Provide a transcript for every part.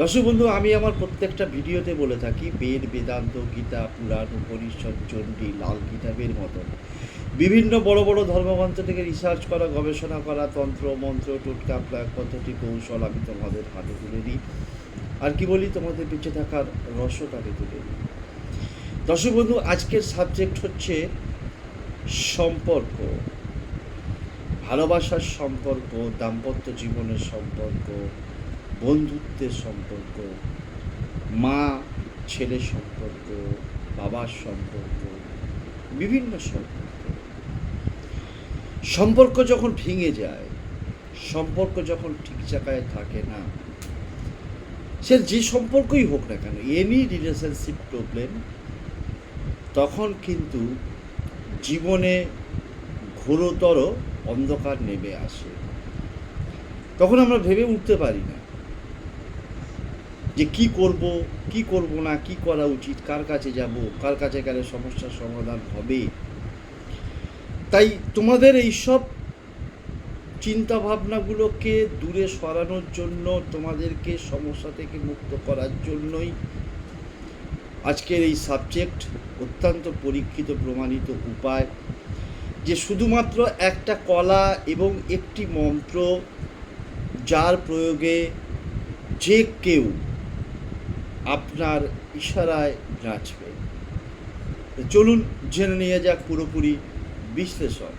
দর্শক বন্ধু, আমি আমার প্রত্যেকটা ভিডিওতে বলে থাকি, বেদ, বেদান্ত, গীতা, পুরাণ, উপনিষদ, চণ্ডী, লাল কিতাবের মতন বিভিন্ন বড় বড় ধর্মগ্রন্থ থেকে রিসার্চ করা, গবেষণা করা, তন্ত্র, মন্ত্র, টোটকা প্লাক পদ্ধতি, কৌশল আমি তোমাদের হাতে তুলে দিই। আর কি বলি, তোমাদের বেঁচে থাকার রসটাকে তুলে দিই। দর্শক বন্ধু, আজকের সাবজেক্ট হচ্ছে সম্পর্ক। ভালোবাসার সম্পর্ক, দাম্পত্য জীবনের সম্পর্ক বন্ধুত্বের সম্পর্ক, মা ছেলে সম্পর্ক, বাবার সম্পর্ক, বিভিন্ন সম্পর্ক। সম্পর্ক যখন ভেঙে যায়, সম্পর্ক যখন ঠিক জায়গায় থাকে না, সে যে সম্পর্কই হোক না কেন এনি রিলেশনশিপ প্রবলেম তখন কিন্তু জীবনে ঘোরতর অন্ধকার নেমে আসে। তখন আমরা ভেবে উঠতে পারি না যে কি করব কি করব না, কি করা উচিত, কার কাছে যাব, কার কাছে গেলে সমস্যার সমাধান হবে? তাই তোমাদের এই সব চিন্তা ভাবনাগুলোকে দূরে সরানোর জন্য, তোমাদেরকে সমস্যা থেকে মুক্ত করার জন্যই আজকের এই সাবজেক্ট অত্যন্ত পরীক্ষিত, প্রমাণিত উপায়, যে শুধুমাত্র একটা কলা এবং একটি মন্ত্র, যার প্রয়োগে যে কেউ আপনার ইশারায় নাচবে। চলুন জেনে নিয়ে যাক পুরোপুরি বিশ্লেষণ।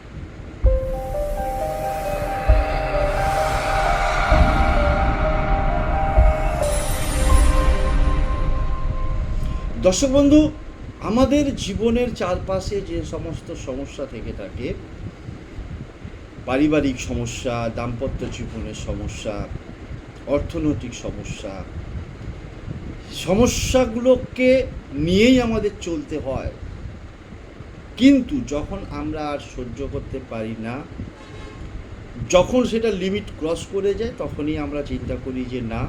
দর্শক বন্ধু, আমাদের জীবনের চারপাশে যে সমস্ত সমস্যা থেকে থাকে, পারিবারিক সমস্যা, দাম্পত্য জীবনের সমস্যা, অর্থনৈতিক সমস্যা সমস্যাগুলোকে নিয়েই আমাদের চলতে হয়। কিন্তু যখন আমরা আর সহ্য করতে পারি না, যখন সেটা লিমিট ক্রস করে যায়, তখনই আমরা চিন্তা করি যে না,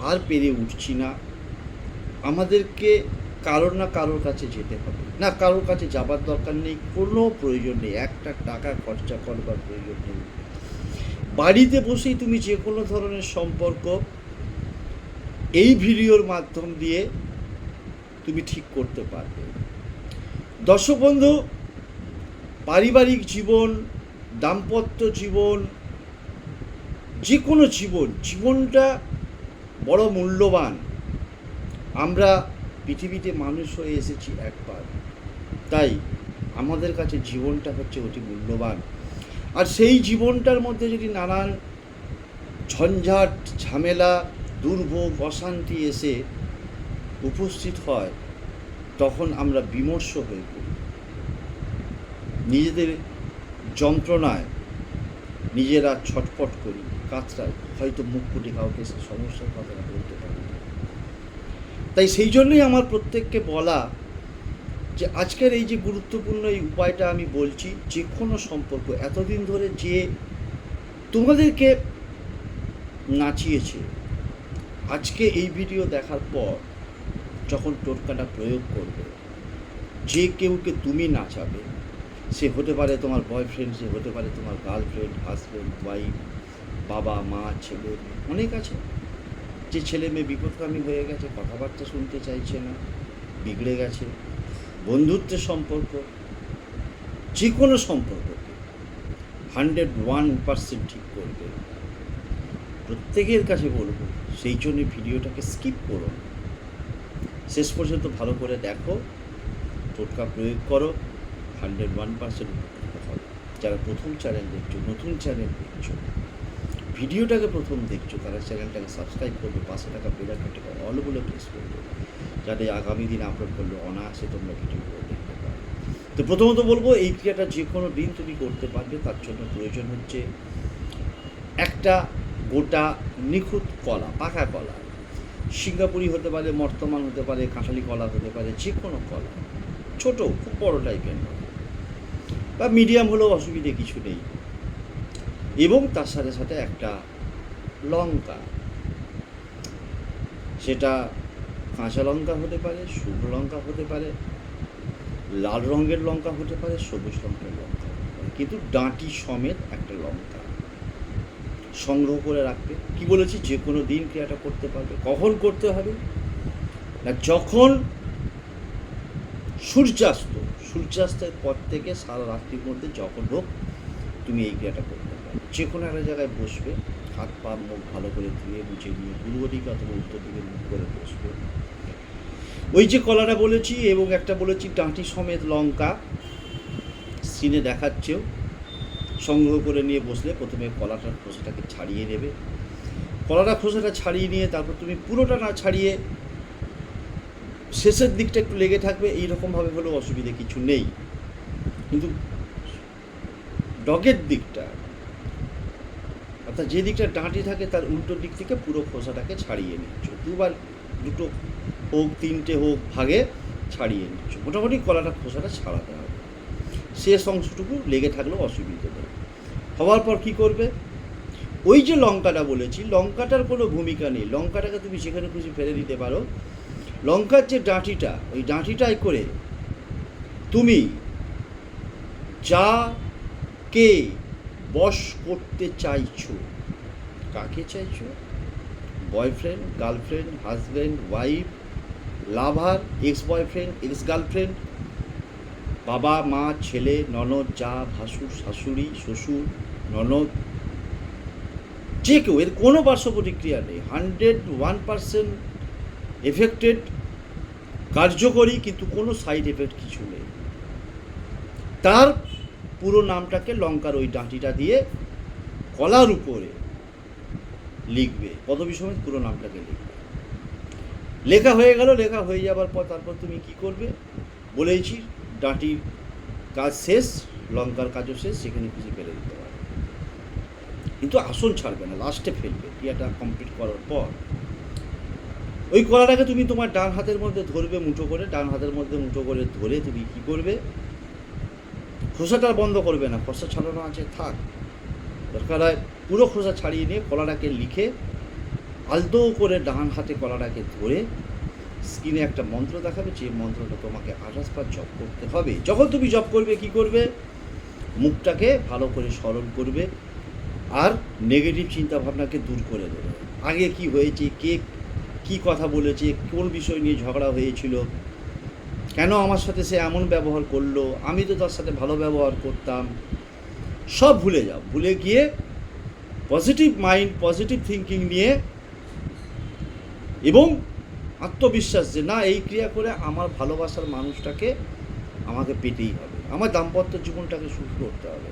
আর পেরে উঠছি না। আমাদেরকে কারোর না কারোর কাছে যেতে হবে। না, কারোর কাছে যাবার দরকার নেই, কোনো প্রয়োজন নেই, একটা টাকা খরচা করবার প্রয়োজন নেই। বাড়িতে বসেই তুমি যে কোনো ধরনের সম্পর্ক এই ভিডিওর মাধ্যম দিয়ে তুমি ঠিক করতে পারবে। দর্শক বন্ধু, পারিবারিক জীবন, দাম্পত্য জীবন যে কোনো জীবন, জীবনটা বড় মূল্যবান। আমরা পৃথিবীতে মানুষ হয়ে এসেছি একবার। তাই আমাদের কাছে জীবনটা হচ্ছে অতি মূল্যবান। আর সেই জীবনটার মধ্যে যদি নানান ঝঞ্ঝাট, ঝামেলা দুর্ভোগ, অশান্তি এসে উপস্থিত হয়, তখন আমরা বিমর্ষ হয়ে পড়ি নিজেদের যন্ত্রণায় নিজেরা ছটফট করি, কাতরাই হয়তো মুখ ফুটে কাউকে সে সমস্যার কথাটা বলতে পারি। তাই সেই জন্যই আমার প্রত্যেককে বলা যে, আজকের এই যে গুরুত্বপূর্ণ এই উপায়টা আমি বলছি, যে কোনো সম্পর্ক এতদিন ধরে যে তোমাদেরকে নাচিয়েছে আজকে এই ভিডিও দেখার পর যখন টোটকাটা প্রয়োগ করবে, যে কেউকে তুমি নাচাবে, সে হতে পারে তোমার বয়ফ্রেন্ড সে হতে পারে তোমার গার্লফ্রেন্ড হাজব্যান্ড ওয়াইফ বাবা, মা, ছেলে, অনেক আছে। যে ছেলে মেয়ে বিপদগামী হয়ে গেছে, কথাবার্তা শুনতে চাইছে না, বিগড়ে গেছে, বন্ধুত্বের সম্পর্ক যে কোনো সম্পর্ককে হান্ড্রেড ওয়ান পার্সেন্ট ঠিক করবে। প্রত্যেকের কাছে বলব সেই জন্য ভিডিওটাকে স্কিপ করো। শেষ পর্যন্ত ভালো করে দেখো, টোটকা প্রয়োগ করো হান্ড্রেড ওয়ান পার্সেন্ট হবে। যারা প্রথম চ্যানেল দেখছ, নতুন চ্যানেল দেখছ, ভিডিওটাকে প্রথম দেখছ, তারা চ্যানেলটাকে সাবস্ক্রাইব করবে, পাশে থাকা বেলাকানটাকে অলগুলো প্রেস করবে যাতে আগামী দিন আপলোড করলে অনায়াসে তোমরা ভিডিওগুলো দেখতে পারো। তো প্রথমত বলব, এই ক্রিয়াটা যে কোনো দিন তুমি করতে পারবে, তার জন্য প্রয়োজন হচ্ছে একটা গোটা নিখুঁত কলা, পাকা কলা। সিঙ্গাপুরি হতে পারে মর্তমান হতে পারে, কাঁঠালি কলা হতে পারে যে কোনো কলা, ছোটো, খুব বড় টাইপের নয়। বা মিডিয়াম হলেও অসুবিধে কিছু নেই। এবং তার সাথে সাথে একটা লঙ্কা। সেটা কাঁচা লঙ্কা হতে পারে, শুকনো লঙ্কা হতে পারে, লাল রঙের লঙ্কা হতে পারে, সবুজ রঙের লঙ্কা কিন্তু ডাঁটি সমেত একটা লঙ্কা। সংগ্রহ করে রাখবে। কি বলেছি? যে কোনো দিন ক্রিয়াটা করতে পারবে। কখন করতে হবে? না, যখন সূর্যাস্ত, সূর্যাস্তের পর থেকে সারা রাত্রির মধ্যে যখন হোক, তুমি এই ক্রিয়াটা করতে পারবে। যে কোনো একটা জায়গায় বসবে, হাত পা মুখ ভালো করে ধুয়ে মুছে নিয়ে পূর্ব দিকে অথবা উত্তর দিকে মুখ করে বসবে। ওই যে কলাটা বলেছি এবং একটা বলেছি ডাঁটি সমেত লঙ্কা, সিনে দেখাচ্ছেও। সংগ্রহ করে নিয়ে বসলে প্রথমে কলাটার খোসাটাকে ছাড়িয়ে নেবে। কলাটা খোসাটা ছাড়িয়ে নিয়ে তারপর তুমি পুরোটা না ছাড়িয়ে শেষের দিকটা একটু লেগে থাকবে, এইরকমভাবে হলেও অসুবিধে কিছু নেই। কিন্তু ডগের দিকটা, অর্থাৎ যে দিকটা ডাঁটি থাকে তার উল্টো দিক থেকে পুরো খোসাটাকে ছাড়িয়ে নিচ্ছ। দুবার দুটো হোক, তিনটে হোক, ভাগে ছাড়িয়ে নিচ্ছ। মোটামুটি কলাটা খোসাটা ছাড়াতে শেষ অংশটুকু লেগে থাকলেও অসুবিধে নেই। হওয়ার পর কি করবে? ওই যে লঙ্কাটা বলেছি, লঙ্কাটার কোনো ভূমিকা নেই। লঙ্কাটাকে তুমি যেখানে খুশি ফেলে দিতে পারো। লঙ্কার যে ডাঁটিটা, ওই ডাঁটিটাই করে তুমি যা কে বশ করতে চাইছো, কাকে চাইছো? Boyfriend, girlfriend, husband, wife, lover, ex boyfriend, ex girlfriend বাবা, মা, ছেলে, ননদ, যা, ভাসুর, শাশুড়ি, শ্বশুর, ননদ, যে কেউ, এর কোনো পার্শ্ব প্রতিক্রিয়া নেই। হান্ড্রেড ওয়ান পার্সেন্ট এফেক্টেড, কার্যকরী, কিন্তু কোনো সাইড এফেক্ট কিছু নেই। তার পুরো নামটাকে লঙ্কার ওই ডাঁটিটা দিয়ে কলার উপরে লিখবে, পদবী সমেত পুরো নামটাকে লিখবে। লেখা হয়ে গেল, লেখা হয়ে যাবার পর তারপর তুমি কি করবে? বলেইছি ডাঁটির কাজ শেষ, লঙ্কার কাজও শেষ, সেখানে খুশি ফেলে দিতে পারবে কিন্তু আসন ছাড়বে না, লাস্টে ফেলবে, ক্রিয়াটা কমপ্লিট করার পর। ওই কলাটাকে তুমি তোমার ডান হাতের মধ্যে ধরবে, মুঠো করে, ডান হাতের মধ্যে মুঠো করে ধরে তুমি কি করবে? খোসাটা বন্ধ করবে না, খোসা ছাড়ানো আছে, থাক। দরকার হয় পুরো খোসা ছাড়িয়ে নিয়ে কলাটাকে লিখে আলতো করে ডান হাতে কলাটাকে ধরে স্ক্রিনে একটা মন্ত্র দেখাবে, যে মন্ত্রটা তোমাকে আঠাশ বার জপ করতে হবে। যখন তুমি জপ করবে, কি করবে? মুখটাকে ভালো করে স্মরণ করবে আর নেগেটিভ চিন্তাভাবনাকে দূর করে দেবে। আগে কি হয়েছে, কে কি কথা বলেছে, কোন বিষয় নিয়ে ঝগড়া হয়েছিল? কেন আমার সাথে সে এমন ব্যবহার করল? আমি তো তার সাথে ভালো ব্যবহার করতাম। সব ভুলে যাও। ভুলে গিয়ে পজিটিভ মাইন্ড পজিটিভ থিঙ্কিং নিয়ে এবং আত্মবিশ্বাস যে না, এই ক্রিয়া করে আমার ভালোবাসার মানুষটাকে আমাকে পেতেই হবে। আমার দাম্পত্য জীবনটাকে সুখ করতে হবে।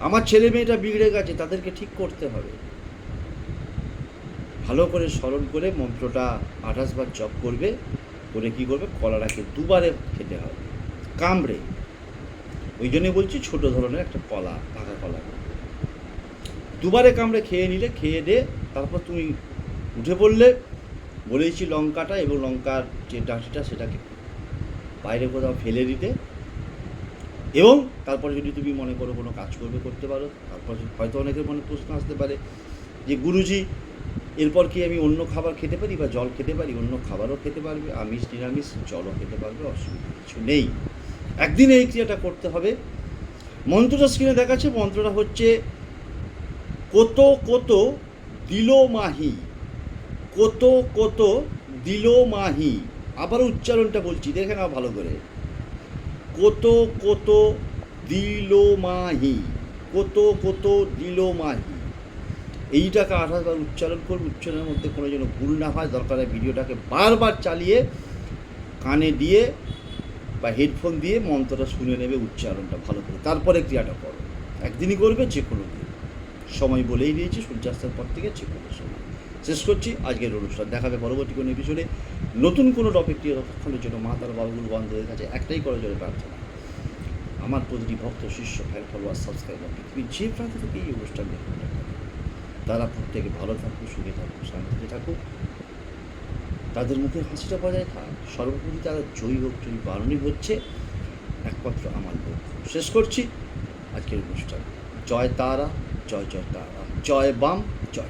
আমার ছেলে মেয়েটা বিগড়ে গেছে, তাদেরকে ঠিক করতে হবে। ভালো করে স্মরণ করে মন্ত্রটা আঠাশ বার জপ করবে, করে কি করবে? কলাটাকে দুবারে খেতে হবে। কামড়ে। ওই জন্যে বলছি ছোট ধরনের একটা কলা, পাকা কলা। দুবারে কামড়ে খেয়ে নিলে, খেয়ে দে তারপর তুমি উঠে পড়লে বলেছি লঙ্কাটা এবং লঙ্কার যে ডাঁটিটা সেটাকে বাইরে কোথাও ফেলে দিতে। এবং তারপরে যদি তুমি মনে করো কোনো কাজ করবে, করতে পারো, তারপর হয়তো অনেকের মনে প্রশ্ন আসতে পারে যে, গুরুজি, এরপর কি আমি অন্য খাবার খেতে পারি বা জল খেতে পারি? অন্য খাবারও খেতে পারবে, আমিষ, নিরামিষ, জলও খেতে পারবে, অসুবিধা কিছু নেই। একদিন এই ক্রিয়াটা করতে হবে। মন্ত্রটা স্ক্রিনে দেখাচ্ছে, মন্ত্রটা হচ্ছে, কত কত দিল মাহি। কত কত দিল মাহি। আবার উচ্চারণটা বলছি, দেখে নাও ভালো করে। কত কত দিল মাহি, কত কত দিল মাহি। এইটাকে আঠাশবার উচ্চারণ করবে উচ্চারণের মধ্যে কোনো যেন ভুল না হয়, দরকার ভিডিওটাকে বারবার চালিয়ে কানে দিয়ে বা হেডফোন দিয়ে মন্ত্রটা শুনে নেবে, উচ্চারণটা ভালো করে। তারপরে ক্রিয়াটা করো। একদিনই করবে, যে কোনো দিন। সময় বলেই দিয়েছি, সূর্যাস্তের পর থেকে যে কোনো সময়। শেষ করছি। আজকের অনুষ্ঠান দেখাবে পরবর্তী কোনো এপিসোডে নতুন কোনো টপিক নিয়ে ততক্ষণের জন্য মা তার বাবুগুলো বন্ধুদের কাছে একটাই করার জন্য প্রার্থনা। আমার প্রতিটি ভক্ত, শিষ্য ফ্যান ফলোয়ার সাবস্ক্রাইবার পৃথিবীর যে প্রান্ত থেকে এই অনুষ্ঠান দেখুন তারা প্রত্যেকে ভালো থাকুক, সুখে থাকুক, শান্তিতে থাকুক। তাদের মুখে হাসিটা বজায় থাক। সর্বোপরি তারা জয়ী হোক, জয়ী বারণই হচ্ছে একমাত্র আমার লক্ষ্য। শেষ করছি আজকের অনুষ্ঠান। জয় তারা, জয় জয় তারা। জয় বাম, জয়